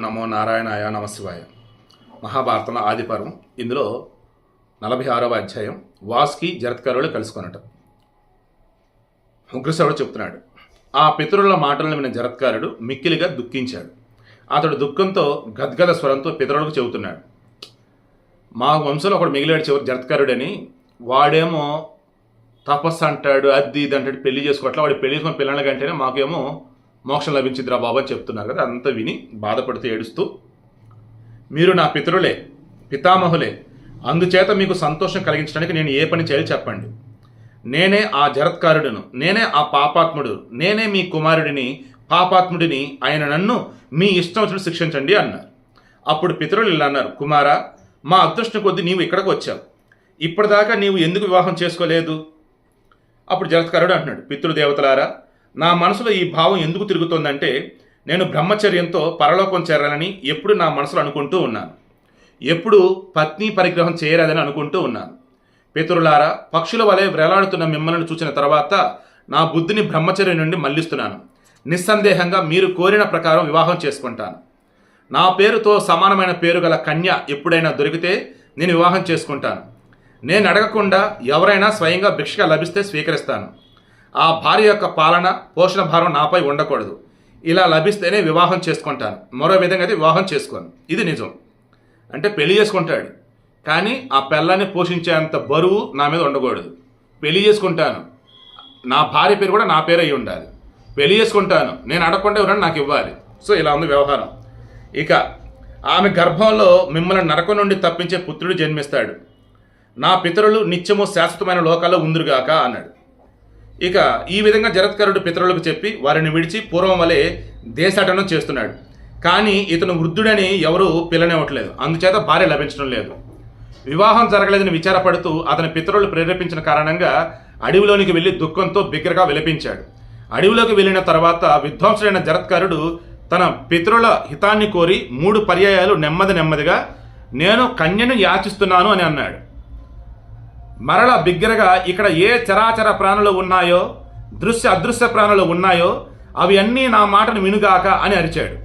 నమో నారాయణాయ నమశివాయ. మహాభారతంలో ఆదిపర్వం. ఇందులో నలభై ఆరవ అధ్యాయం వాస్కి జరత్కరులు కలుసుకొనటం. ఉగ్రసవుడు చెప్తున్నాడు ఆ పితరుల మాటలను విన జరత్కారుడు మిక్కిలిగా దుఃఖించాడు. అతడు దుఃఖంతో గద్గద స్వరంతో పితరులకు చెబుతున్నాడు మా వంశంలో ఒకడు మిగిలాడు చెవు జరత్కారుడని. వాడేమో తపస్సు అంటాడు అది ఇది అంటాడు పెళ్ళి చేసుకోవట్లా వాడు పెళ్ళి చేసుకున్న పిల్లల కంటేనే మాకేమో మోక్షం లభించిందిరా బాబు అని చెప్తున్నారు కదా అంతా విని బాధపడుతూ ఏడుస్తూ మీరు నా పితరులే పితామహులే అందుచేత మీకు సంతోషం కలిగించడానికి నేను ఏ పని చేయాలి చెప్పండి. నేనే ఆ జరత్కారుడును నేనే ఆ పాపాత్ముడు నేనే మీ కుమారుడిని పాపాత్ముడిని ఆయన నన్ను మీ ఇష్టం వచ్చినట్టు శిక్షించండి అన్నారు. అప్పుడు పితరులు ఇలా అన్నారు కుమారా మా అదృష్టం కొద్దీ నీవు ఇక్కడికి వచ్చావు. ఇప్పటిదాకా నీవు ఎందుకు వివాహం చేసుకోలేదు? అప్పుడు జరత్కారుడు అంటున్నాడు పితృదేవతలారా నా మనసులో ఈ భావం ఎందుకు తిరుగుతోందంటే నేను బ్రహ్మచర్యంతో పరలోకం చేరాలని ఎప్పుడు నా మనసులో అనుకుంటూ ఉన్నాను. ఎప్పుడు పత్ని పరిగ్రహం చేయరాదని అనుకుంటూ ఉన్నాను. పితరులారా పక్షుల వలె వేలాడుతున్న మిమ్మల్ని చూసిన తర్వాత నా బుద్ధిని బ్రహ్మచర్యం నుండి మళ్ళిస్తున్నాను. నిస్సందేహంగా మీరు కోరిన ప్రకారం వివాహం చేసుకుంటాను. నా పేరుతో సమానమైన పేరు గల కన్య ఎప్పుడైనా దొరికితే నేను వివాహం చేసుకుంటాను. నేను అడగకుండా ఎవరైనా స్వయంగా భిక్షగా లభిస్తే స్వీకరిస్తాను. ఆ భార్య యొక్క పాలన పోషణ భారం నాపై ఉండకూడదు. ఇలా లభిస్తేనే వివాహం చేసుకుంటాను. మరో విధంగా అయితే వివాహం చేసుకోను. ఇది నిజం. అంటే పెళ్ళి చేసుకుంటాడు. కానీ ఆ పిల్లాన్ని పోషించేంత బరువు నా మీద ఉండకూడదు. పెళ్ళి చేసుకుంటాను. నా భార్య పేరు కూడా నా పేరు అయి ఉండాలి. పెళ్ళి చేసుకుంటాను. నేను అడగకుండా ఎవరైనా నాకు ఇవ్వాలి. సో ఇలా ఉంది వ్యవహారం. ఇక ఆమె గర్భంలో మిమ్మల్ని నరకం నుండి తప్పించే పుత్రుడు జన్మిస్తాడు. నా పితరులు నిత్యము శాశ్వతమైన లోకాల్లో ఉందిరుగాక అన్నాడు. ఇక ఈ విధంగా జరత్కరుడు పితరులకు చెప్పి వారిని విడిచి పూర్వం వలె దేశాటనం చేస్తున్నాడు. కానీ ఇతను వృద్ధుడని ఎవరూ పిల్లనివ్వట్లేదు అందుచేత భార్య లభించడం లేదు. వివాహం జరగలేదని విచారపడుతూ అతని పితరులు ప్రేరేపించిన కారణంగా అడవిలోనికి వెళ్ళి దుఃఖంతో బిగ్గరగా విలపించాడు. అడవిలోకి వెళ్ళిన తర్వాత విధ్వంసుడైన జరత్కారుడు తన పితరుల హితాన్ని కోరి మూడు పర్యాయాలు నెమ్మది నెమ్మదిగా నేను కన్యను యాచిస్తున్నాను అని అన్నాడు. మరల బిగ్గరగా ఇక్కడ ఏ చరాచర ప్రాణులు ఉన్నాయో దృశ్య అదృశ్య ప్రాణులు ఉన్నాయో అవి అన్నీ నా మాటను వినుగాక అని అరిచాడు.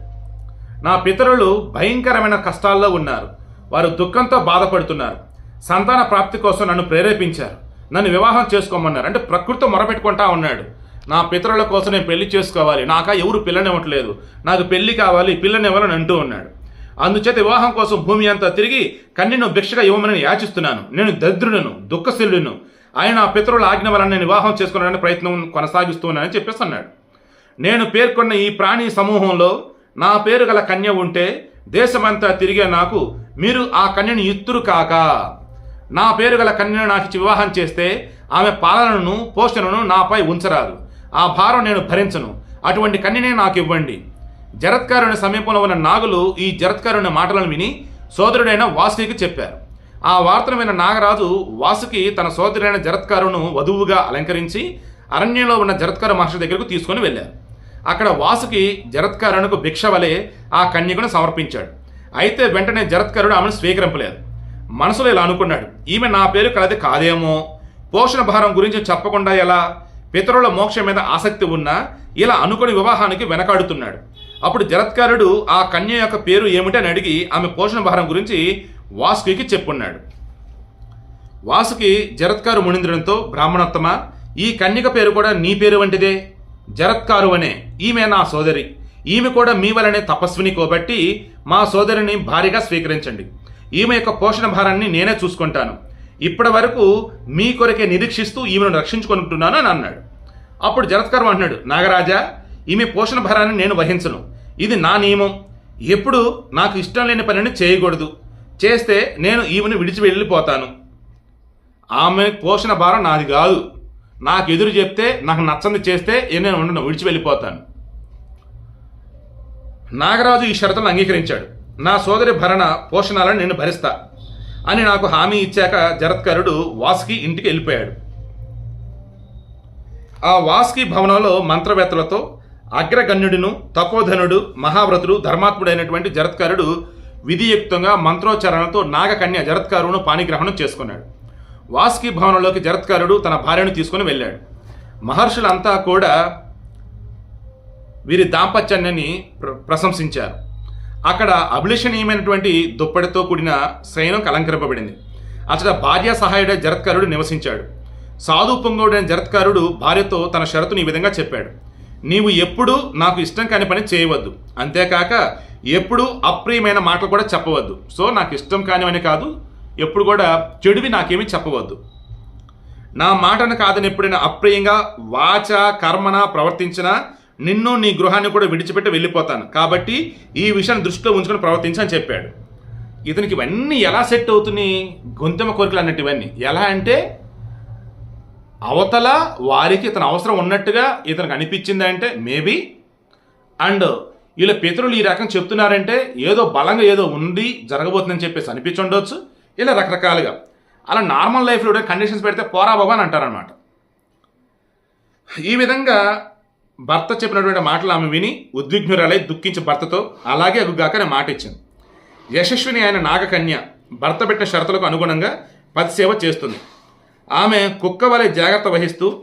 నా పితరులు భయంకరమైన కష్టాల్లో ఉన్నారు. వారు దుఃఖంతో బాధపడుతున్నారు. సంతాన ప్రాప్తి కోసం నన్ను ప్రేరేపించారు. నన్ను వివాహం చేసుకోమన్నారు. అంటే ప్రకృతి మొరపెట్టుకుంటా ఉన్నాడు. నా పితరుల కోసం నేను పెళ్ళి చేసుకోవాలి. నాకా ఎవరు పిల్లనివ్వట్లేదు నాకు పెళ్ళి కావాలి పిల్లనివ్వాలని అంటూ ఉన్నాడు. అందుచేత వివాహం కోసం భూమి అంతా తిరిగి కన్యను భిక్షగా ఇవ్వమని యాచిస్తున్నాను. నేను దరిద్రుడను దుఃఖశీలుడును. ఆయన నా పితరుల ఆజ్ఞ వలన నేను వివాహం చేసుకోవడానికి ప్రయత్నం కొనసాగిస్తున్నానని చెప్పేసి అన్నాడు. నేను పేర్కొన్న ఈ ప్రాణి సమూహంలో నా పేరు గల కన్య ఉంటే దేశమంతా తిరిగే నాకు మీరు ఆ కన్యను ఇత్తురు కాక. నా పేరు గల కన్యను నాకు ఇచ్చి వివాహం చేస్తే ఆమె పాలనను పోషణను నాపై ఉంచరాదు. ఆ భారం నేను భరించను. అటువంటి కన్యనే నాకు ఇవ్వండి. జరత్కారుని సమీపంలో ఉన్న నాగులు ఈ జరత్కారుని మాటలను విని సోదరుడైన వాసుకి చెప్పారు. ఆ వార్తను విన్న నాగరాజు వాసుకి తన సోదరుడైన జరత్కారును వధువుగా అలంకరించి అరణ్యంలో ఉన్న జరత్కార మహర్షి దగ్గరకు తీసుకొని వెళ్ళారు. అక్కడ వాసుకి జరత్కారునికి భిక్ష వలె ఆ కన్యకును సమర్పించాడు. అయితే వెంటనే జరత్కారుడు ఆమెను స్వీకరింపలేదు. మనసులో ఇలా అనుకున్నాడు ఈమె నా పేరు కలది కాదేమో? పోషణ భారం గురించి చెప్పకుండా ఎలా? పితరుల మోక్షం మీద ఆసక్తి ఉన్నా? ఇలా అనుకుని వివాహానికి వెనకాడుతున్నాడు. అప్పుడు జరత్కారుడు ఆ కన్య యొక్క పేరు ఏమిటి అని అడిగి ఆమె పోషణ భారం గురించి వాసుకి చెప్పున్నాడు. వాసుకి జరత్కారు మునింద్రునితో బ్రాహ్మణోత్తమ ఈ కన్యక పేరు కూడా నీ పేరు వంటిదే. జరత్కారు అనే ఈమె నా సోదరి. ఈమె కూడా మీ వలనే తపస్విని కోబట్టి మా సోదరిని భారీగా స్వీకరించండి. ఈమె యొక్క పోషణ భారాన్ని నేనే చూసుకుంటాను. ఇప్పటి వరకు మీ కొరకే నిరీక్షిస్తూ ఈమెను రక్షించుకుంటున్నాను అని అన్నాడు. అప్పుడు జరత్కారం అంటున్నాడు నాగరాజా ఈమె పోషణ భారాన్ని నేను వహించను. ఇది నా నియమం. ఎప్పుడు నాకు ఇష్టం లేని పనిని చేయకూడదు. చేస్తే నేను ఈమెను విడిచి వెళ్ళిపోతాను. ఆమె పోషణ భారం నాది కాదు. నాకు ఎదురు చెప్తే నాకు నచ్చంది చేస్తే నేను ఉండను విడిచి వెళ్ళిపోతాను. నాగరాజు ఈ షరతులను అంగీకరించాడు. నా సోదరి భరణ పోషణాలను నేను భరిస్తా అని నాకు హామీ ఇచ్చాక జరత్కరుడు వాసుకి ఇంటికి వెళ్ళిపోయాడు. ఆ వాసుకి భవనంలో మంత్రవేత్తలతో అగ్రగణ్యుడును తపోధనుడు మహావ్రతుడు ధర్మాత్ముడైనటువంటి జరత్కారుడు విధియుక్తంగా మంత్రోచ్చారణతో నాగకన్య జరత్కారును పాణిగ్రహణం చేసుకున్నాడు. వాస్కి భవనంలోకి జరత్కారుడు తన భార్యను తీసుకుని వెళ్ళాడు. మహర్షులంతా కూడా వీరి దాంపత్యాన్ని ప్ర ప్రశంసించారు. అక్కడ అభిలషణీయమైనటువంటి దుప్పటితో కూడిన శయనం అలంకరింపబడింది. అతడ భార్య సహాయుడ జరత్కారుడు నివసించాడు. సాధు పొంగోడైన జరత్కారుడు భార్యతో తన షరతుని ఈ విధంగా చెప్పాడు. నీవు ఎప్పుడూ నాకు ఇష్టం కాని పని చేయవద్దు. అంతేకాక ఎప్పుడూ అప్రియమైన మాటలు కూడా చెప్పవద్దు. సో నాకు ఇష్టం కానివని కాదు ఎప్పుడు కూడా చెడువి నాకేమీ చెప్పవద్దు. నా మాటను కాదని ఎప్పుడైనా అప్రియంగా వాచ కర్మన ప్రవర్తించినా నిన్ను నీ గృహాన్ని కూడా విడిచిపెట్టి వెళ్ళిపోతాను. కాబట్టి ఈ విషయాన్ని దృష్టిలో ఉంచుకొని ప్రవర్తించని చెప్పాడు. ఇతనికి ఇవన్నీ ఎలా సెట్ అవుతున్నాయి? గొంతెమ కోరికలు అన్నట్టు ఇవన్నీ. ఎలా అంటే అవతల వారికి ఇతను అవసరం ఉన్నట్టుగా ఇతనికి అనిపించింది అంటే మేబీ. అండ్ వీళ్ళ పితరులు ఈ రకం చెప్తున్నారంటే ఏదో బలంగా ఏదో ఉంది జరగబోతుందని చెప్పేసి అనిపించుండొచ్చు ఇలా రకరకాలుగా. అలా నార్మల్ లైఫ్లో కూడా కండిషన్స్ పెడితే పోరా బాబా అని అంటారనమాట ఈ విధంగా భర్త చెప్పినటువంటి మాటలు ఆమె విని ఉద్విగ్నురాలై దుఃఖించి భర్తతో అలాగే అగుగాక నేను మాట ఇచ్చింది. యశస్విని ఆయన నాగకన్య భర్త పెట్టిన షరతులకు అనుగుణంగా పది సేవ చేస్తుంది. ఆమె కుక్క వలె జాగ్రత్త వహిస్తూ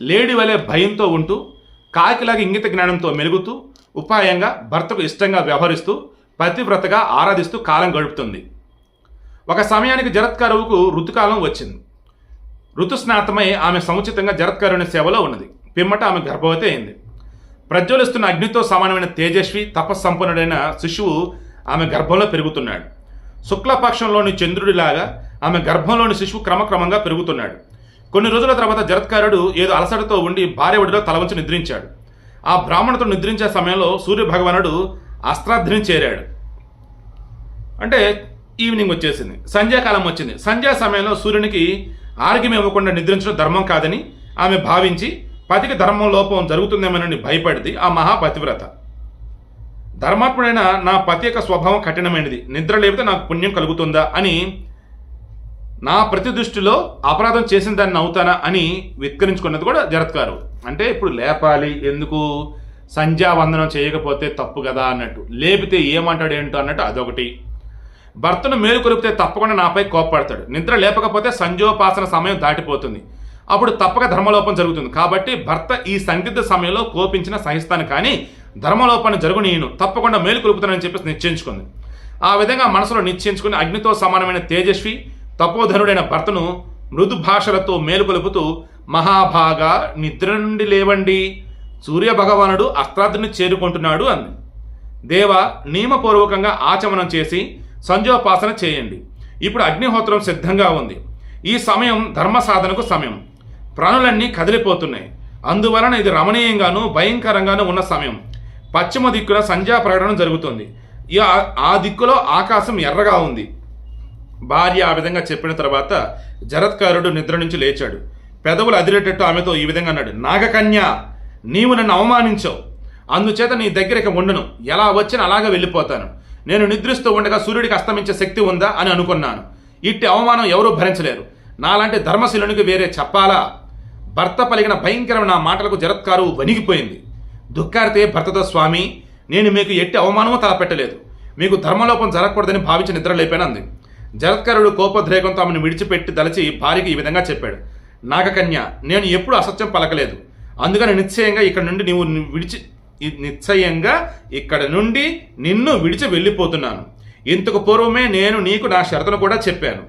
లేడి వలె భయంతో ఉంటూ కాకిలాగా ఇంగిత జ్ఞానంతో మెలుగుతూ ఉపాయంగా భర్తకు ఇష్టంగా వ్యవహరిస్తూ పతివ్రతగా ఆరాధిస్తూ కాలం గడుపుతుంది. ఒక సమయానికి జరత్కరువుకు ఋతుకాలం వచ్చింది. ఋతుస్నాతమై ఆమె సముచితంగా జరత్కారుని సేవలో ఉన్నది. పిమ్మట ఆమె గర్భవతి అయింది. ప్రజ్వలిస్తున్న అగ్నితో సమానమైన తేజస్వి తపస్సంపన్నుడైన శిశువు ఆమె గర్భంలో పెరుగుతున్నాడు. శుక్లపక్షంలోని చంద్రుడిలాగా ఆమె గర్భంలోని శిశువు క్రమక్రమంగా పెరుగుతున్నాడు. కొన్ని రోజుల తర్వాత జరత్కారుడు ఏదో అలసటతో ఉండి భార్య ఒడిలో తలవంచి నిద్రించాడు. ఆ బ్రాహ్మణుతో నిద్రించే సమయంలో సూర్య భగవానుడు అస్త్రాధ్రిని చేరాడు. అంటే ఈవినింగ్ వచ్చేసింది. సంధ్యాకాలం వచ్చింది. సంధ్యా సమయంలో సూర్యునికి ఆరోగ్యం ఇవ్వకుండా నిద్రించడం ధర్మం కాదని ఆమె భావించి పతికి ధర్మం లోపం జరుగుతుందేమోనని భయపడింది ఆ మహాపతివ్రత. ధర్మాత్ముడైన నా పతి యొక్క స్వభావం కఠినమైనది. నిద్ర లేపితే నాకు పుణ్యం కలుగుతుందా అని నా ప్రతి దృష్టిలో అపరాధం చేసిన దాన్ని అవుతానా అని విత్కరించుకున్నది కూడా జరత్కారు అంటే ఇప్పుడు లేపాలి ఎందుకు? సంధ్యావందనం చేయకపోతే తప్పు కదా అన్నట్టు. లేపితే ఏమంటాడు ఏంటో అన్నట్టు అదొకటి. భర్తను మేలు కొలిపితే తప్పకుండా నాపై కోప్పడతాడు. నిద్ర లేపకపోతే సంజోపాసన సమయం దాటిపోతుంది. అప్పుడు తప్పక ధర్మలోపం జరుగుతుంది. కాబట్టి భర్త ఈ సందిగ్ధ సమయంలో కోపించిన సహిస్తాను కానీ ధర్మలోపాన్ని జరుగు నేను తప్పకుండా మేలు కొలుపుతానని చెప్పేసి నిశ్చయించుకుంది. ఆ విధంగా మనసులో నిశ్చయించుకుని అగ్నితో సమానమైన తేజస్వి తపోధనుడైన భర్తను మృదు భాషలతో మేలుకొలుపుతూ మహాభాగా నిద్ర నుండి లేవండి సూర్య భగవానుడు అస్త్రాద్రిని చేరుకుంటున్నాడు అంది. దేవ నియమపూర్వకంగా ఆచమనం చేసి సంజోపాసన చేయండి. ఇప్పుడు అగ్నిహోత్రం సిద్ధంగా ఉంది. ఈ సమయం ధర్మ సాధనకు సమయం. ప్రాణులన్నీ కదిలిపోతున్నాయి. అందువలన ఇది రమణీయంగాను భయంకరంగాను ఉన్న సమయం. పశ్చిమ దిక్కున సంధ్యా ప్రకటన జరుగుతుంది ఆ దిక్కులో ఆకాశం ఎర్రగా ఉంది. భార్య ఆ విధంగా చెప్పిన తర్వాత జరత్కారుడు నిద్ర నుంచి లేచాడు. పెదవులు అదిరేటట్టు ఆమెతో ఈ విధంగా అన్నాడు నాగకన్య నీవు నన్ను అవమానించావు. అందుచేత నీ దగ్గరికి ఉండను. ఎలా వచ్చినా అలాగే వెళ్ళిపోతాను. నేను నిద్రిస్తూ ఉండగా సూర్యుడికి అస్తమించే శక్తి ఉందా? అని అనుకున్నాను. ఇట్టి అవమానం ఎవరూ భరించలేరు. నాలాంటి ధర్మశీలునికి వేరే చెప్పాలా? భర్త పలిగిన భయంకరమైన నా మాటలకు జరత్కారు వణిగిపోయింది దుఃఖారితే భర్తతో స్వామి నేను మీకు ఎట్టి అవమానమూ తలపెట్టలేదు. మీకు ధర్మలోపం జరగకూడదని భావించి నిద్ర లేపానంది కోపద్రేగంతో ఆమెను విడిచిపెట్టి దలచి భార్యకి ఈ విధంగా చెప్పాడు. నాగకన్య నేను ఎప్పుడు అసత్యం పలకలేదు. అందుకని నిశ్చయంగా ఇక్కడ నుండి నీవు విడిచి నిశ్చయంగా ఇక్కడ నుండి నిన్ను విడిచి వెళ్ళిపోతున్నాను. ఇంతకు పూర్వమే నేను నీకు నా షరతును కూడా చెప్పాను.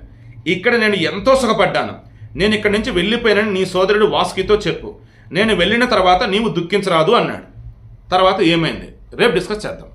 ఇక్కడ నేను ఎంతో సుఖపడ్డాను. నేను ఇక్కడి నుంచి వెళ్ళిపోయానని నీ సోదరుడు వాసుకితో చెప్పు. నేను వెళ్ళిన తర్వాత నీవు దుఃఖించరాదు అన్నాడు. తర్వాత ఏమైంది? రేపు డిస్కస్ చేద్దాం.